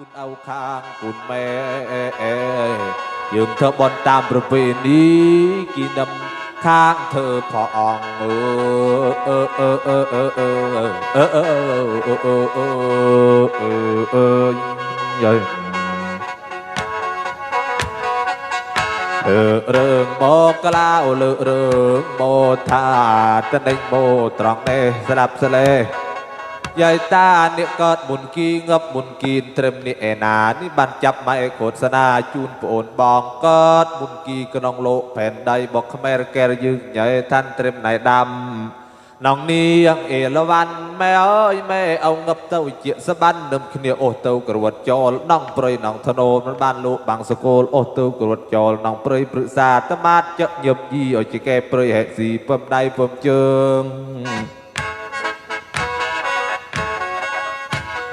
គុណឪខាងគុណម៉ែយើងធ្វើបន់តាមប្រពៃណីគីនឹមខាងធ្វើព្រះអង្គអើអើអើអើអើអើអើអើអើអើអើអើអើយាយអឺរឿងមកក្លាវលើករឿងមកថាតនិញមកត្រង់នេះស្ដាប់ស្លេ យាយតានេះកើតមុនគីងឹបមុនគីនត្រឹមនេះឯណានេះបានចាប់ម៉ែកោសនាជូនប្អូនបងកើតមុនគីក្នុងលោកផែនដីបកខ្មែរកែរយើងញ៉ៃតាន់ត្រឹមណៃដាំនងនេះអេលវ៉ាន់ម៉ែអើយម៉ែអោងឹបទៅជាសបាន់នឹមគ្នាអូសទៅក្រវត្តចោលដងប្រៃនងធ្នោមិនបានលោកបាំងសកូលអូសទៅក្រវត្តចោលនងប្រៃព្រឹក្សាតមាតចឹកញឹមយីឲ្យជាកែប្រៃហេស៊ីពំដៃពំជើង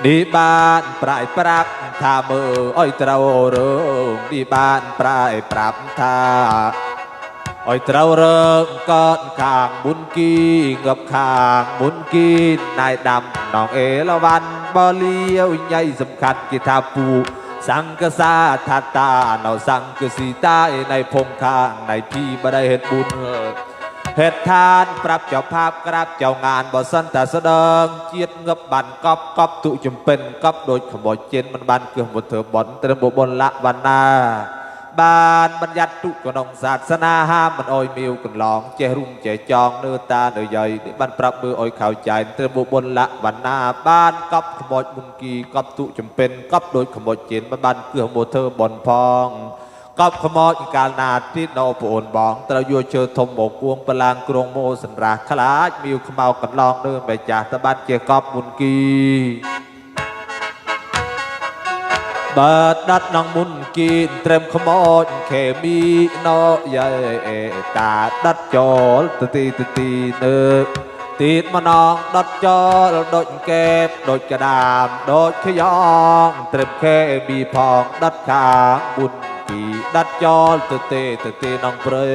ดีบานปลายปรับทามืออ้อยเตราเริงดีบานปลายปรับทาอ้อยเตราเริงก้อนขางบุญกีงับขางบุญกีนายดำน้องเอละวันบ่เลี้ยวใหญ่สำคัญกิทาปูสังกษาทัตตาเนาสังกษีใต้ในพงข้างในพี่บ่ได้เห็นบุญเออ เหตุทานปรับเจ้าภาพกราบเจ้างานบ่สันแต่สดงเจียดเงบบันกอบกอบตุจุมเป็นกอบโดยขบเจนมันบันเกือบหมดเถอบอนเติมบบนละวันนาบานบัญยัติตุกนองศาสนาห้ามมันอ้อยมิวกันหลองเจรุงเจจองเนื้อตาเนื้อใหญ่บันปรับมืออ้อยข่าวใจเติมบบนละวันนาบานกอบขบวมุญกีกอบตุจุมเป็นกอบโดยขบเจนมันบันเกือบหมดเถอบอนพอง កប់ខ្មោចកាលណាទៀតនៅប្អូនបងត្រូវយកជើធំមកគួងបឡាងគ្រងមោសម្រាប់ខ្លាចមីវខ្មៅកន្លងដើមបែចាស់តបាត់ជាកប់មុនគីបើដិតនងមុនគីត្រឹមខ្មោចខេមីណោយាយតាដិតចូលទទីទទីនៅទីតម្នងដុតចោលដូចកែបដូចកដាមដូចខ្យងត្រឹមខេមីផងដិតខាងមុន គីដាត់ចោលទៅទេទៅទេនងព្រៃ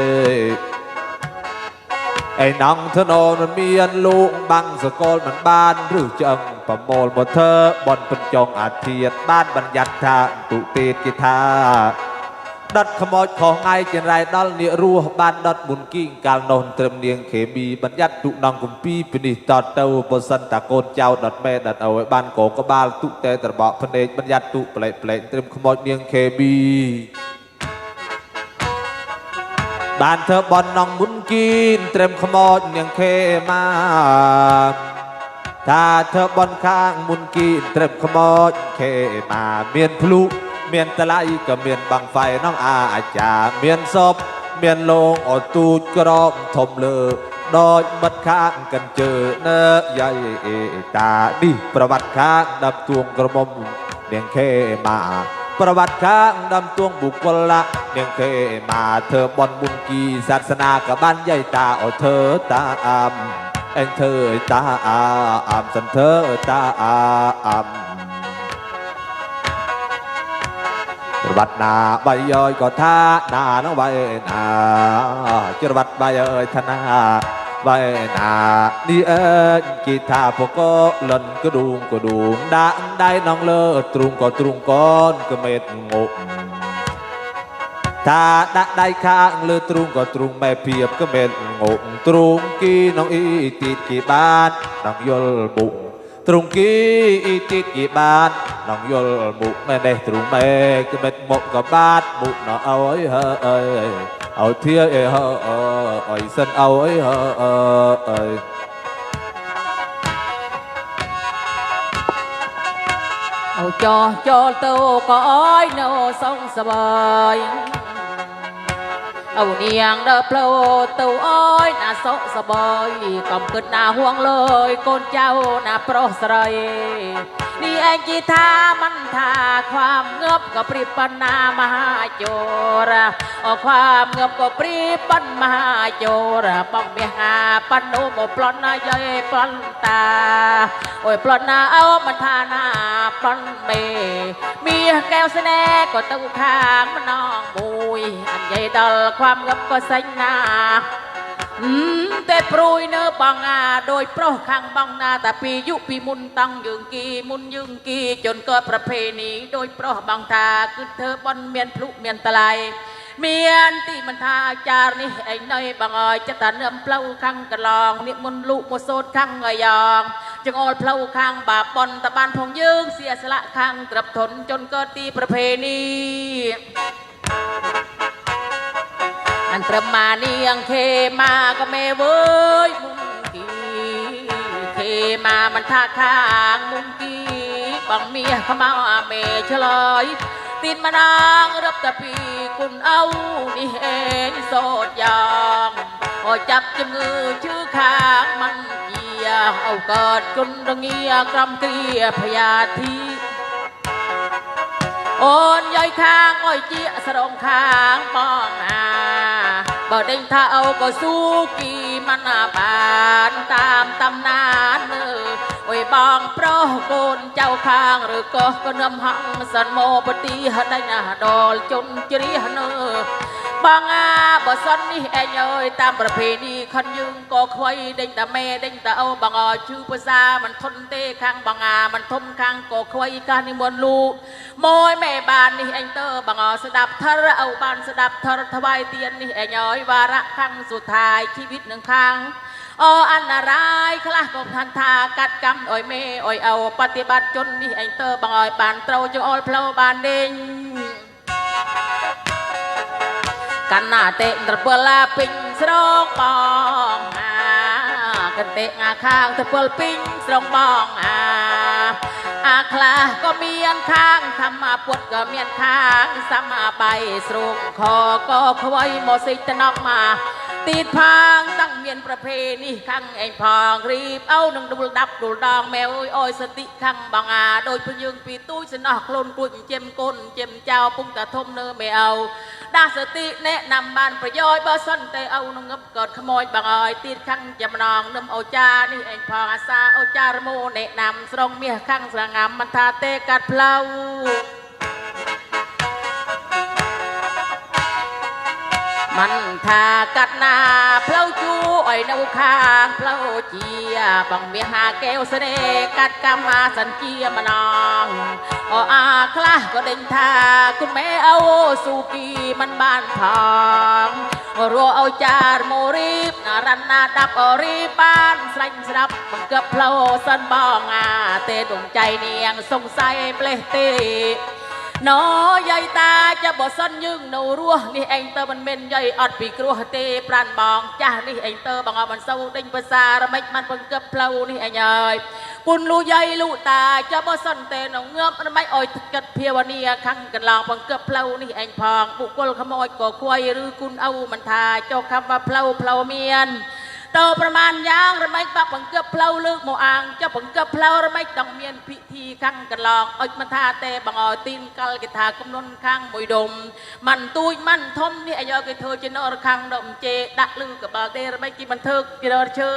ឯនងធ្នោមិនមានលោកបាំងសកលមិនបានឬចឹងប្រមូលមកធ្វើបនបញ្ចងអាធិតបានបញ្ញត្តិថាទុទេគិថា ដុតខ្មោចខុសថ្ងៃចិនរៃដល់នាគរស់បានដុតមុនគីងកាលនោះត្រឹមនាងខេមីបញ្ញត្តិទុនងគម្ពីពីនេះតទៅបើសិនតាកូនចៅដុតមេដុតឲ្យបានកោកបាលទុតែត្របកភ្នែកបញ្ញត្តិទុប្លែកប្លែកត្រឹមខ្មោចនាងខេមីបានធ្វើបន់នងមុនគីនត្រឹមខ្មោចនាងខេមាថាធ្វើបន់ខាងមុនគីនត្រឹមខ្មោចខេមាមានភ្លុ เมียนตะไลก็เมียนบังไฟน้องอาอาจาเมียนศพเมียนลงอดตูดกรอบทมเลอดอยมัดข้างกันเจอเนื้ตาดิประวัติข้างดำบตวงกระมมเนียงเคมา ประวัติข้างดำตวงบุคคลละเนียงเคมาเธอบอนบุญกีศาสนากับบ้านใหญ่ตาอเธอตาอามเอ็นเธอตาอามสันเธอตาอาม ប្រវត្តិណាបាយអើយក៏ថាណានោះបាយណាច្រវត្តបាយអើយថាណាបាយណានេះអើយគីថាពកលិនក្ដួងក្ដួងដាក់ដៃនងលើទ្រូងក៏ទ្រូងកូនក្មេតងប់ថាដាក់ដៃខាងលើទ្រូងក៏ទ្រូងម៉ែភៀបក៏មិនងងទ្រូងគីនងអ៊ីទីតគីបាននងយល់បុក ទ្រូងគីអ៊ីទីតគីបាននងយល់បុកម៉ែនេះទ្រូងម៉ែក៏មិនមកក៏បាទបុកណអើយហើអើយអើធាអើហើអើយសិនអើយហើអើយអូចោចូលទៅក៏អើយនៅសងសបាយ เอาเนียงเดาอเปล่าต้าอ้อยน่าโสสบอยก่ำกึดน่าห่วงเลยก้นเจ้าน่าโปรสรนี่เองกีทามันทาความเงือบก็ปริปันนามหาโจรออความเงือบก็ปริปันมหาโจรป้องเบียหาปันโนโมปลอนนายยปลอนตาโอ้ยปลอนนาเอามันทานาปลอนเมมีแก้วเสแนก็ต้องทางมันน้องบุย ใหญ่ดอลความกับก็สัญนาอืมแต่ปรุยเนื้อบังอาโดยเพราะข้างบังนาแต่ปียุปีมุนตั้งยืงกีมุนยืงกีจนก็ประเพณีโดยเพราะบังตาคือเธอบนเมียนพลุเมียนตะไลเมียนที่มันทาจารนี่ไอ้ในบังออยจะตาเนื้อเปล่าข้างกระลองนี่มุนลุโมโซดข้างเงยองจึงออดเปล่าข้างบาปปนตะบานพงยึงเสียสละข้างกระทนจนเกิดตีประเพณีันประมาเนียงเคมาก็ไม่เว้ยมุงกีเคมามันท่าทางมุงกีบังเมียเขมาเมชลอยตีนมานางรับตะปีคุณเอานี่เองโสดยองพอจับจมือชื่อข้างมันเกียเอากอดจนระเงียกรำเกลียพยาธีโอนย่อยข้างอ้อยเจี๊ยสรองข้างมองหา បើដេញថាអូក៏ស៊ូគីមិនបានតាមតំណានអើអុយបងប្រុសកូនចៅខាងឬក៏កូនហំសិនមកបទីដេញដលជន់ជ្រះនើ បងអាបើសិននេះឯងអើយតាមប្រភេទនេះខុនយើងក៏ខ្វៃដេញតាមេដេញតាអូបងអជឺភាសាមិនធន់ទេខាងបងអាមិនធំខាងក៏ខ្វៃកាសនិមន្តលូមួយមេបាននេះឯងទៅបងអស្ដាប់ធរអូបានស្ដាប់ធរថ្វាយទៀននេះឯងអើយវារៈខាងសុថាយជីវិតនឹងខាងអូអន្តរាយខ្លះក៏ថាថាកាត់កម្មអុយមេអុយអូបប្រតិបត្តិជននេះឯងទៅបងអើយបានត្រូវចង្អុលផ្លូវបានដេញ ข้างตะเปลปิงสรองบองอาอาคลาก็เมียนข้างทำมาปวดก็เมียนข้างสมาใบสรุงคอก็คอยหมอสิตะนอกมาตีดพางตั้งเมียนประเพณีข้างไอ้พองรีบเอาหนึ่งดูดับดูดองแมวอ้อยสติข้างบางอาโดยพยึงปีตุ้ยสนอกลนกุ่นเจมก้นเจมเจ้าปุ้งตะทมเนื้อไม่เอา ដាស់សតិណែនាំបានប្រយោជន៍បើសិនតែអូនងឹបក៏ខ្មោចបងអើយទៀតខាងចំណងនឹមអូចានេះឯងផងអាសាអូចារមូណែនាំស្រងមាសខាងស្រងាមមិនថាទេកាត់ផ្លូវមិនថាកាត់ណាផ្លូវជួអុយនៅខាងផ្លូវជាបងមាសហាកែវស្នេហ៍កាត់កម្មាសញ្ជាមណង กัดหนาเพลาจูอ้อยนวคางเพลาเจียบังเมียหาแก้วเสน่ห์กัดกำมาคลาก็เดินทาคุณแม่เอาสูกีมันบ้านทองรัวเอาจารโมรีบนารันนาดับอรีบ้านสลังสลับมันเกือบเพลาสันบองอาเตดวงใจเนียงสงสัยเปลเต น้อยใหญ่ตาจะบ่ซ่นยึงนูรัวนี่เองเตอมันเม็นใหญ่อดปีกรัวเตปรานบองจ้านี่เองเตอบังเอามันเศร้าดิ้งภาษาระไม่มันเพิ่งเก็บเพลานี่เองยายปุนลูหญ่ลูตาจะบ่ซ่นเตนเงือบมันไม่อ่อยกัดเพียวเนียคังกันลองเพิ่งเก็บเพลานี่เองพองบุกกลขโมยก่อควายหรือคุณเอามันทาเจ้าคำว่าเพลาเพลาเมียน តើប្រមាណយ៉ាងរមែងបាក់បង្កឹបផ្លូវលើកមកអាងចុះបង្កឹបផ្លូវរមែងតង់មានពិធីខាងកន្លងអុចមិនថាទេបងអើទីនកលគេថាកំនុនខាងមួយដុំមិនទូចមិនធំនេះអាយកគេធ្វើជានរខាងដុំជេដាក់លឺកបលទេរមែងគេមិនធ្វើគេរឈើ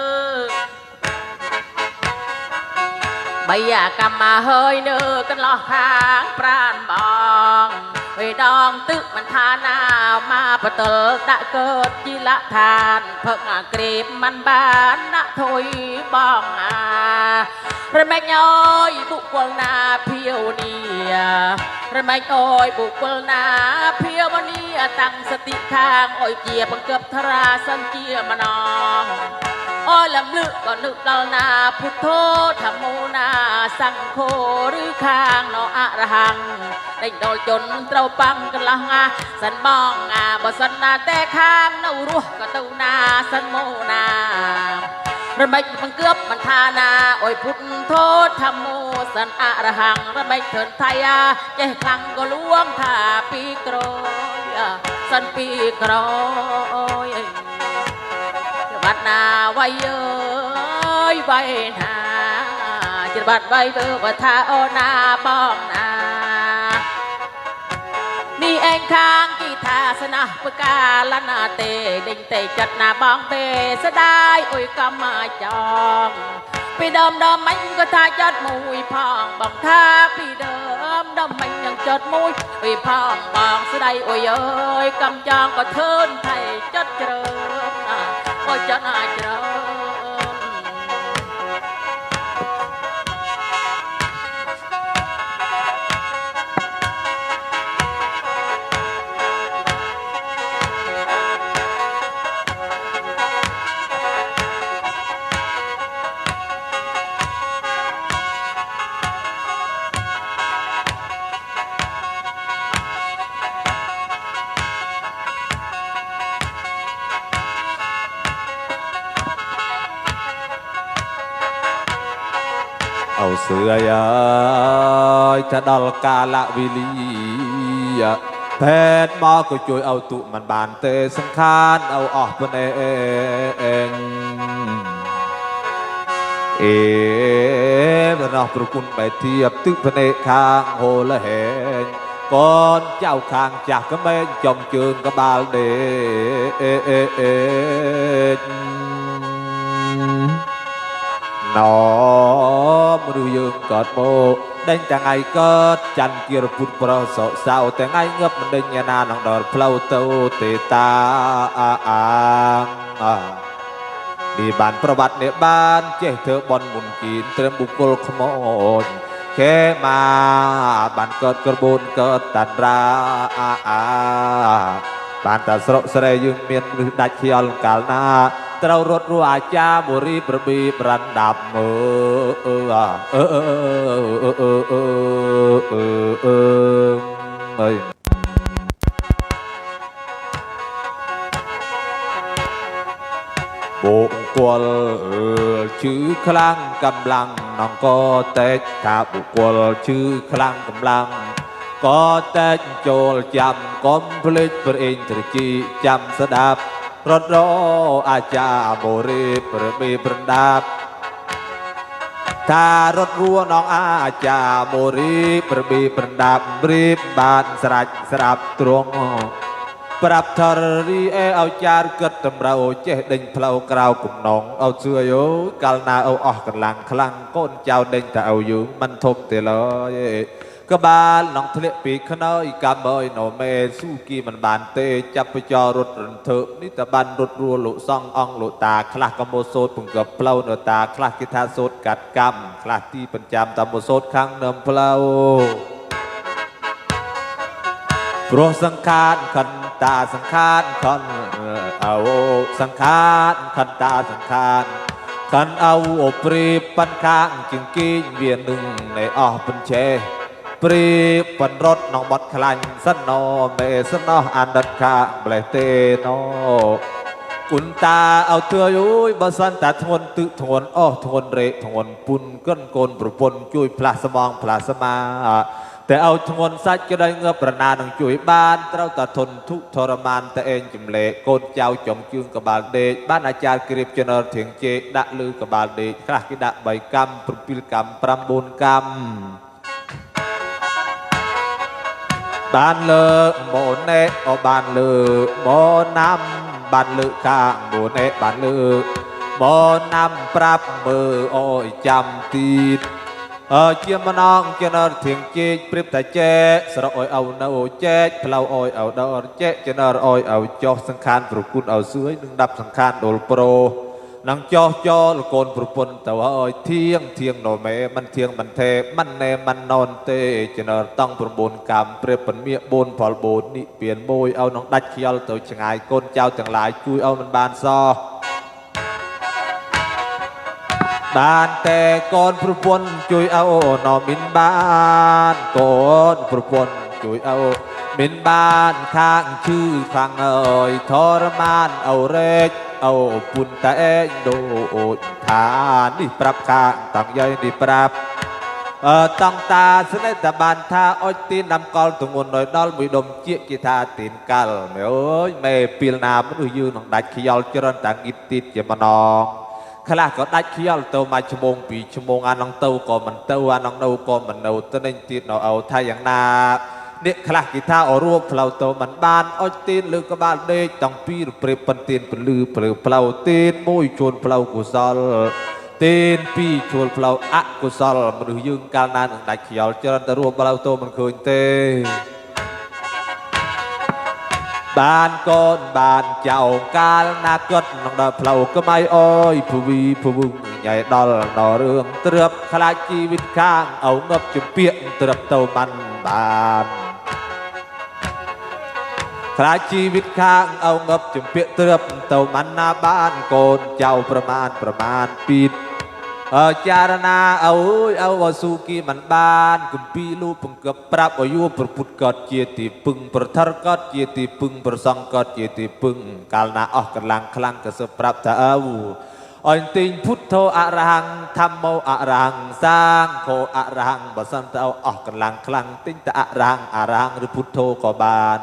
bây giờ cầm mà hơi nữa cân lo kháng pran bong vì đong tức mình tha nào mà bà tờ đã cơ chi lạ than phận à kịp mình bán đã thôi bong à rồi mẹ ơi bụ quần na phiêu nìa rồi mẹ ơi bụ quần na phiêu mà nìa tăng sơ tị khang ôi chia bằng cướp thà ra sân chia mà nong อ้อยลำลึกก็นึกดลนาพุทโธธรรมโมนาสังโฆหรือข้างเนอ អលំលឹកក៏នឹកដល់ណាពុទ្ធោធម្មោណាសង្ឃោឬខាងណោអរហង្គដេញដល់ជនត្រូវប៉ាំងកន្លះអាសិនបងអាបើសិនណាតែខាងនៅរស់ក៏ទៅណាសិនមោណារំេចមិនគៀបមិនថាណាអុយពុទ្ធធោធម្មោសិនអរហង្គរំេចធនថៃអាចេះខ្លាំងក៏លួងថាពីក្រោយសិនពីក្រោយ บัดนาไว้เย้ไว้นาจิตบัดไว้เบอร์ว่าทาโอนาป้องนานี่เองทางกีทาสนะปกาลนาเตดิงเตจัดนาบ้องเบสได้ยอุยก็มาจองไปเดิมเดิมมันก็ท้าមดมวยพ้ក៏ថាចត់មួយเดิมเดิมมันยังจดมวยងចត់មួយពីផងបងស្ដីអុយអើយកំចងក៏ធឿនថៃចត់ជ្រើ Oh, Ajra អាចច្រើនអោសឿអើយถ้าដល់កាលៈវេលាភេទមកក៏ជួយឲ្យទុមិនបានទេសង្ខានឲ្យអស់ភ្នែកអេបរោះប្រគុណបែធៀបទឹកភ្នែកខាងហូលហែងកូនចៅខាងចាស់ក្មេងចំជើងក្បាលដេអេអេអេណ មនុស្សយើងកើតមកដេញទាំងថ្ងៃកើតច័ន្ទគិរពុទ្ធប្រសសៅទាំងថ្ងៃងឹបមិនដេញណានឹងដល់ផ្លូវទៅទេតាអាអាអានេះបានប្រវត្តិនេះបានចេះធ្វើបន់មុនគីនត្រឹមបុគ្គលខ្មោចខេមាបានកើតក្របូនកើតតាន់រាអាអាបានតែស្រុកស្រែយើងមានមនុស្សដាច់ខ្យល់កាលណា ត្រូវរត់រួអាចារ្យបុរីប្របីប្រណ្ដាប់មើអឺអឺអឺអឺអឺអឺអឺអឺអើយបុគ្គលជឿខ្លាំងកម្លាំងនងក៏តែកថាបុគ្គលជឿខ្លាំងកម្លាំងក៏តែកចូលចាំកុំភ្លេចព្រះអេងត្រជីចាំស្ដាប់ រត់រអាចារ្យបរិប្របេប្រដាប់ថារត់រួនងអាចារ្យបរិប្របេប្រដាប់រៀបបានស្រាច់ស្រាប់ទ្រង់ប្រាប់ធររីអេឲ្យចារគិតតម្រូវចេះដេញផ្លូវក្រៅកំណងឲ្យសឿយោកាលណាឲ្យអស់កម្លាំងខ្លាំងកូនចៅដេញតែឲ្យយើងមិនធំទេឡើយ ក្បាលនងធ្លាក់ពីខ្នើយកម្មអើយណូមេស៊ូគីមិនបានទេចាប់បចររត់រន្ធើនេះតបានរត់រួលោកសងអង្គលោកតាខ្លះក៏មកសោតពង្កប់ផ្លូវនៅតាខ្លះគេថាសោតកាត់កម្មខ្លះទីបញ្ចាំតាមមកសោតខាងនឹមផ្លូវព្រោះសង្ខារខន្តាសង្ខារខនអោសង្ខារខន្តាសង្ខារខនអោអព្រីប៉ាន់ខាងជាងគីងវានឹងនៃអស់បញ្ឆេ ព្រីបណ្រត់នងបត់ខ្លាញ់សិនណោមេសិនណោះអាណិតខាម្លេះទេណោគុណតាឲ្យទឿយអើយបើសិនតាធ្ងន់ទឹកធ្ងន់អស់ធ្ងន់រេធ្ងន់ពុនកិនកូនប្រពន្ធជួយផ្លាស់ស្មងផ្លាស់ស្មាតែឲ្យធ្ងន់សាច់ក្តីងើបប្រណានឹងជួយបានត្រូវតែធន់ទុក្ខធរមានតែឯងចម្លែកកូនចៅចំជើងក្បាលដេកបានអាចារ្យគ្រៀបចនរធៀងជេកដាក់លើក្បាលដេកខ្លះគេដាក់3កម្ម7កម្ម9កម្ម បានលើកម៉ូណេអូបានលើកម៉ូណាំបានលើកខាងម៉ូណេបានលើកម៉ូណាំប្រាប់មើលអូយចាំទៀតអើជាម្នងជានរធៀងជែកព្រៀបតែចែកស្រកអុយអោនៅចែកផ្លូវអុយអោដល់ចែកជានរអុយអោចោះសង្ខានប្រគុណអោសឿយនឹងដាប់សង្ខានដុលប្រូ នឹងចោះចោលកូនប្រពន្ធទៅឲ្យធៀងធៀងណូមេមិនធៀងមិនទេមិនណែមិនណនទេជានរតង់9កម្មព្រៀបពន្មៀ4ផល4និពៀនមួយឲ្យនឹងដាច់ខ្យល់ទៅឆ្ងាយកូនចៅទាំងឡាយជួយឲ្យមិនបានសោះបានតែកូនប្រពន្ធជួយអោណោមិនបានកូនប្រពន្ធជួយអោមិនបានខាងឈឺខាងអើយធរមានអោរែក អូពុនតេដូថានេះប្រាប់កាតាំងយាយនេះប្រាប់អើតង់តាស្នេហ៍តាបានថាអុចទីនដាំកលទងួនដោយដល់មួយដុំជាគេថាទីនកលមែអើយមែពីលណាមនុស្សយើងនឹងដាច់ខ្យល់ច្រើនតាគិតទីតជាម្ដងខ្លះក៏ដាច់ខ្យល់ទៅមួយឈ្មោះពីរឈ្មោះអានឹងទៅក៏មិនទៅអានឹងនៅក៏មិននៅទៅនឹងទៀតនៅអោថាយ៉ាងណា នេះខ្លះគេថាអរួបផ្លូវទៅមិនបានអុចទៀនលើក្បាលដេកតាំងពីរព្រេបប៉ុនទៀនពលឺព្រឺផ្លូវទៀនមួយជួនផ្លូវកុសលទៀនពីរជួនផ្លូវអកុសលមនុស្សយើងកាលណានឹងដាច់ខ្យល់ច្រើនតែរួបផ្លូវទៅមិនឃើញទេបានកូនបានចៅកាលណាគតក្នុងដល់ផ្លូវក្មៃអើយភវីភវឹងញ៉ៃដល់ដល់រឿងត្រឹបខ្លាចជីវិតខាងអោងប់ជំពាកត្រឹបទៅបានបាន ខ្លាចជីវិតខាងអោងប់ជំពាកត្រឹបទៅបានណាបានកូនចៅប្រមាណប្រមាណពីតអើចារណាអើយអើវស៊ូគីមិនបានគម្ពីរលូបង្កប់ប្រាប់ឲ្យយោប្រពុតកតជាទីពឹងប្រធរកតជាទីពឹងប្រសងកតជាទីពឹងកាលណាអស់កម្លាំងខ្លាំងក៏សឹកប្រាប់ថាអើអញទិញពុទ្ធោអរហង្គធម្មោអរហង្គសាងខោអរហង្គបើសិនទៅអស់កម្លាំងខ្លាំងទិញតែអរហង្គអរហង្គឬពុទ្ធោក៏បាន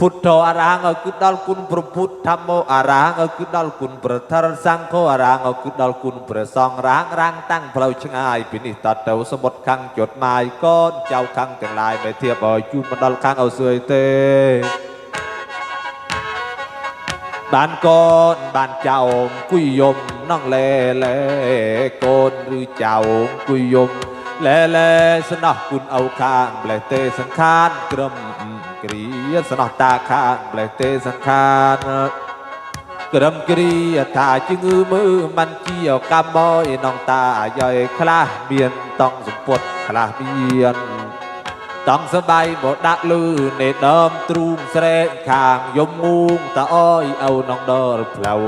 ពុទ្ធោអរហង្គឲ្យគឺដល់គុណព្រះពុទ្ធធម្មោអរហង្គឲ្យគឺដល់គុណព្រះធរសង្ឃោអរហង្គឲ្យគឺដល់គុណព្រះសង្ឃរាងរាងតាំងផ្លូវឆ្ងាយពីនេះតទៅសមុទ្រខាងចុតម៉ាយកូនចៅខាងទាំងឡាយមេធៀបឲ្យជូនមកដល់ខាងអោសឿយទេបានកូនបានចៅអង្គុយយំនងលែលែកូនឬចៅអង្គុយយំលែលែស្នោះគុណអោខាងម្លេះទេសង្ខានក្រឹមគ្រា ស្នោះតាខាងម្លេះទេសង្ខានក្រឹមគ្រាថាជងឺមើមិនជាកម្មអយនងតាយាយខ្លះមានតង់សម្ពុតខ្លះមានតង់សបាយមកដាក់លឺនៃដើមទ្រូងស្រែកខាងយំងូងតអយអោនងដល់ផ្លូវ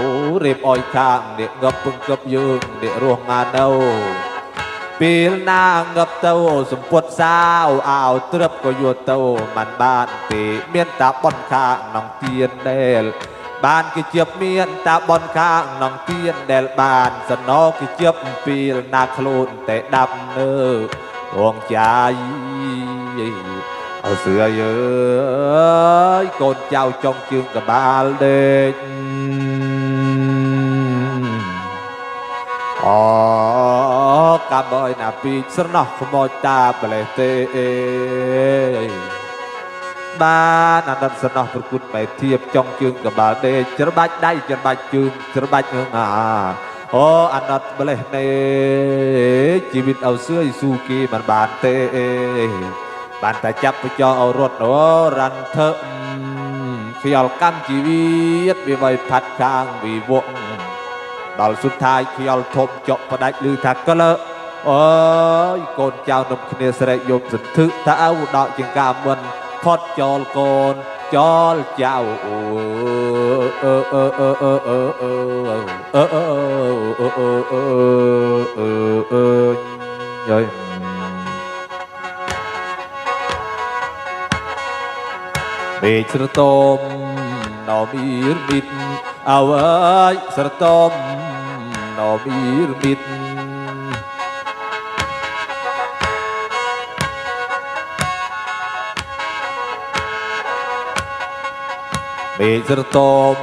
រៀបអយខាងអ្នកងប់ពឹងកប់យើងអ្នករស់ងានៅ ពេលណាងប់ទៅសម្ពុតសាវអោត្រឹបក៏យកទៅមិនបានទេមានតាបនខាងនងទៀនដែលបានគេជាបមានតាបនខាងនងទៀនដែលបានសណោគេជាបអំពីលណាខ្លួនតែដាប់នៅរងចាយអើសឿយើយកូនចៅចុងជើងកបាលដេក បអើយណាពីស្រណោះខ្មោចតាបលេះទេបានអណ្ដិតស្រណោះប្រគុណបែធៀបចង់ជើងកបាលដេកច្របាច់ដៃច្របាច់ជើងច្របាច់នឹងអាអូអណ្ដិតបលេះនេជីវិតអោសឿយស៊ូគីមិនបានទេបានតែចាប់បញ្ចោអរត់អូរ៉ាន់ធើខ្យល់កម្មជីវិតវាបីផាត់ខាងវិវក់ដល់សុទ្ធាយខ្យល់ធំចុកផ្ដាច់ឮថាក្លើ អូយកូនចៅនំគ្នាស្រែកយំសន្ធឹកថាអៅដកជាងកាមិនផុតចោលកូនចោលចៅអូអឺអឺអឺអឺអឺអឺអឺអឺអឺអឺអឺអឺអឺយយពេកស្រទមណោមីរមីតអើអើយស្រទមណោមីរមីត មេឃស្រទម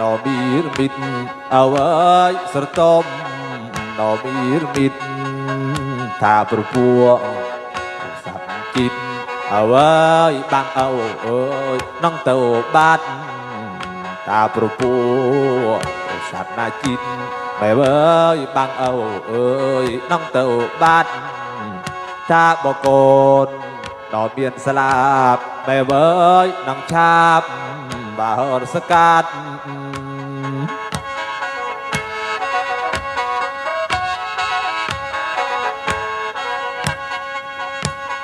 ណោមីរមីតអើអើយស្រទមណោមីរមីតថាប្រពួសត្វគិតអើអើយបាំងអើអើយនងទៅបាត់ថាប្រពួសត្វណាជីតបែបអើយបាំងអើអើយនងទៅបាត់ថាបកូនដល់មានស្លាប់បែបអើយនងឆាប់ បោរសកាត់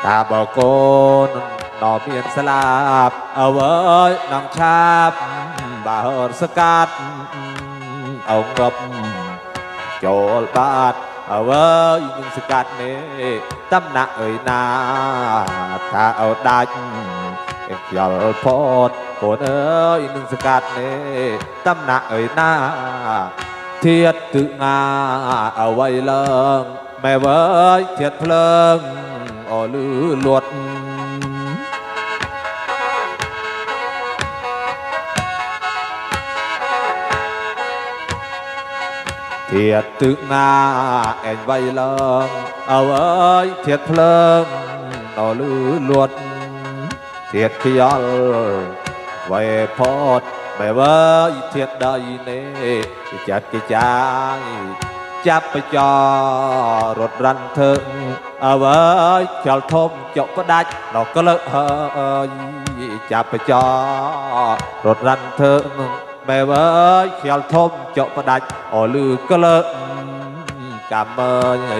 តាបកូនដល់មានស្លាប់អវើយនឹងឆាប់បោរសកាត់អង្គប់ចូលបាត់អវើយនឹងសកាត់នេះតំណាក់អើយណាថាអោដាច់ខ្យល់ផត់ โปรดเอ้ยหนึ่งสกัดเนตำหนักเอ้ยหน้า เทียดตึงาเอาไว้เลิงแม่เว้ยเทียดเพลิงอ๋อลือหลวดทียดตึกนาแอนไวเลิงเอาเอ้ยเทียดเพลิงต่อลือลวดเทียดขยอล ไว้พอดไม่ว่าเทียนใดนี่จัดกิจางจับไปจอรถรันเถิงเอาไว้เฉวทมจบก็ได้ดเราก็เลิกจับไปจอรถรันเถิงไม่ว่าเขียวทมจบก็ได้ดอ๋อลือก็เลิกกรรมื่อ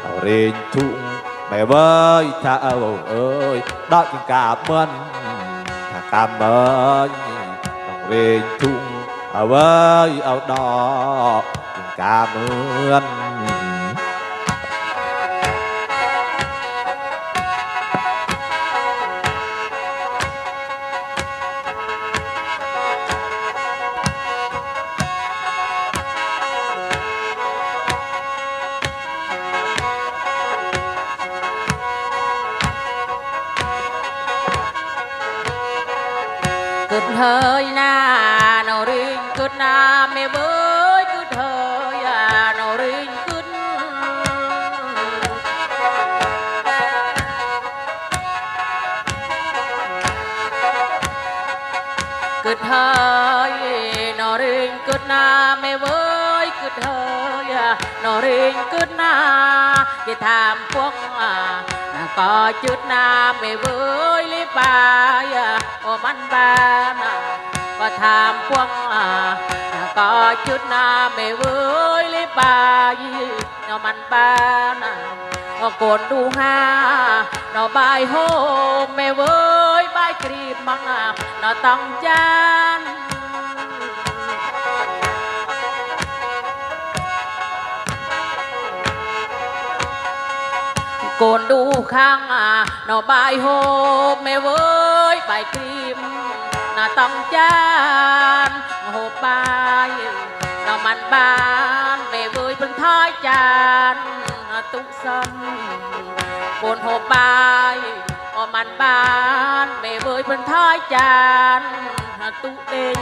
เราเรียนทุ่งไม่ว่าถ้าเอ้ยได้จักาบมื่ cảm ơn đồng về chung ở với ở đó cảm ơn ไม่เว้ยคือเธอนอริงกึดนาอย่าถามพวกมาก็จุดนาไม่เว้ยลิบายโอ้มันบานาก็ถามพวกมาก็จุดนาไม่เว้ยลิบายโอ้มันบานาก็โกนดูหาหนอบายโฮไม่เว้ยบายกรีบมังหนอต้องจาน cồn đu khang à nó bài hộp mẹ với bài kim. Nó tông chan hộp bài nó mặn ban, mẹ với bên thái chan. Tung sâm cồn hộp bài nó mặn ban, mẹ với bên thái chan. Tụ đinh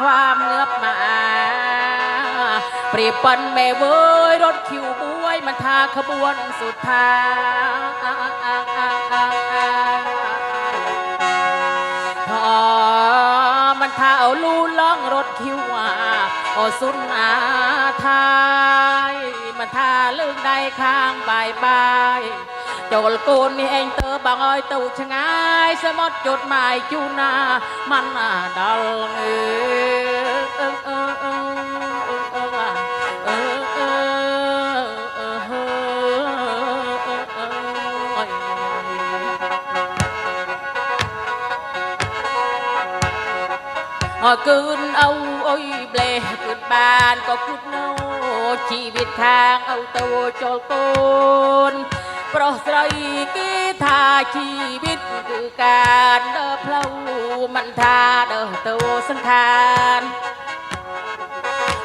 ความเงือบมา ปรีปันแม่เว้ยรถคิวบวยมันทาขบวนสุดท้ายพอมันทาเอาลูล่องรถคิวว่าโอสุนอาทายมันทาลึกใดข้างบายบายโจลกูนี่เองเตอบางอ้อยตูชงาย สมดจดหมายจูนา มันดอลเอ គឿនអោអុយប្លេគឿនបានក៏គឿនណូជីវិតខាងអោទៅចូលកូន ប្រុសស្រីគេថាជីវិតគឺការដើរផ្លូវមិនថាដើរទៅសង្ខាន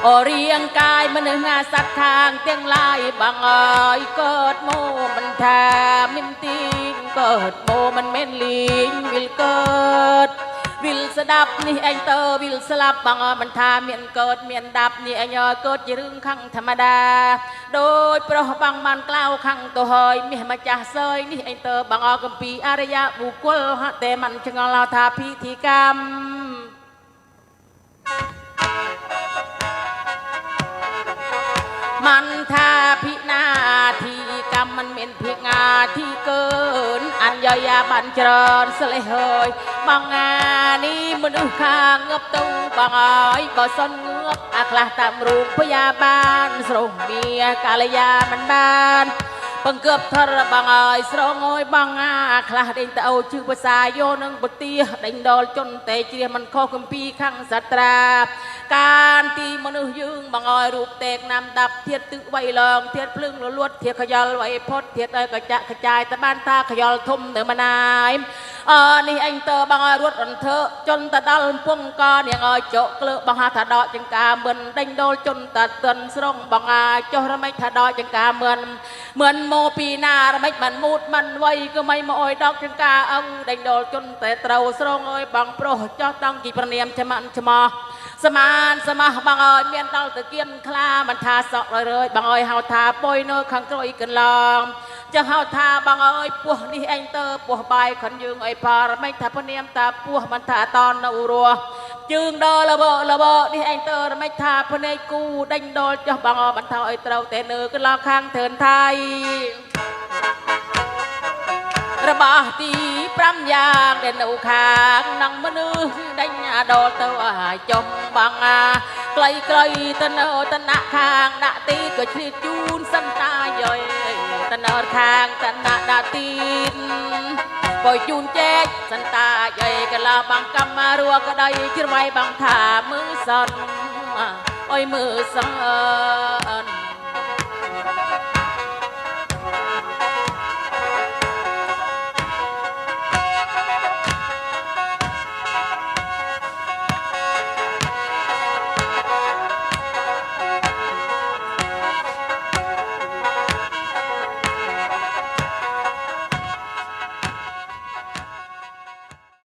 អរៀងកាយមនុស្សងាសត្វខាងទាំងឡាយបងអើយកើតមកមិនថាមិនទីងកើតមកមិនមែនលីងវិលកើត វិលស្ដាប់នេះឯងទៅវិលស្លាប់បងអើយមិនថាមានកើតមានដាប់នេះឯងអើយកើតជារឿងខឹងធម្មតាដោយប្រុសបងបានក្លាវខឹងទៅហើយមាសម្ចាស់សើយនេះឯងទៅបងអរកំពីអរិយបុគ្គលហត់តែមិនឆ្ងល់ថាពិធីកម្មมันថាភិនាធីកម្មមិនមានភិងាធីកើន យោយ៉ាបានច្រើនស្លេះហើយបងងានេះមនុស្សខាងងប់ទៅបងអើយបើសិនងប់អាខ្លះតាមរូបព្យាបានស្រោមមាកាលយាមិនបាន បង្កើបធរបងអើយស្រងអើយបងអាខ្លះដេញទៅជឺភាសាយោនឹងពទាដេញដល់ជន់តែជ្រះមិនខុសកំពីខាងសត្រាកានទីមនុស្សយើងបងអើយរូបតេកណាំដាប់ធៀតទឹកវៃឡងធៀតភ្លឹងលលួតធៀតខយល់វៃផុតធៀតឲ្យកចាក់កចាយតបានតាខយល់ធំទៅមណាយអើនេះអញតើបងអើយរត់រន្ធើជន់តដល់ពងកនាងអើយចកក្លើបងហាថាដកចង្ការមិនដេញដូលជន់តតិនស្រងបងអើយចុះរមិចថាដកចង្ការមិនមិនមកពីណារមិចមិនមូតមិនវៃគឺមិនមកអើយដកចង្ការអងដេញដូលជន់តែត្រូវស្រងអើយបងប្រុសចោះតង់ជីប្រនាមច្មាន់ច្មោះសមានសមាសបងអើយមានដល់ទៅគៀនខ្លាមិនថាសក់រយរយបងអើយហៅថាពុយនៅខាងក្រោយកន្លងจะហៅថាបងអើយពោះនេះអញទៅពោះបាយខនយើងអីប៉រមិនថាពនាមតាពោះមិនថាតននៅរស់ ជើងដល់លបលបនេះអញទៅរមិនថាភ្នែកគូដេញដល់ចុះបងអមិនថាអីត្រូវតែនៅកន្លងខាងធឿនថៃរបស់ទី5យ៉ាងដែលនៅខាងនឹងមនុស្សដេញដល់ទៅឲ្យចុះបងអាក្លៃក្លៃទៅនៅតណៈខាងដាក់ទីក៏ឆ្លៀតជូនសន្តាយយទៅនៅខាងតណៈដាក់ទី នបើជូនចែកសន្តាយយកលាបងកម្មរួក្តីជ្រមៃបងថាមើលសនអើយមើលសន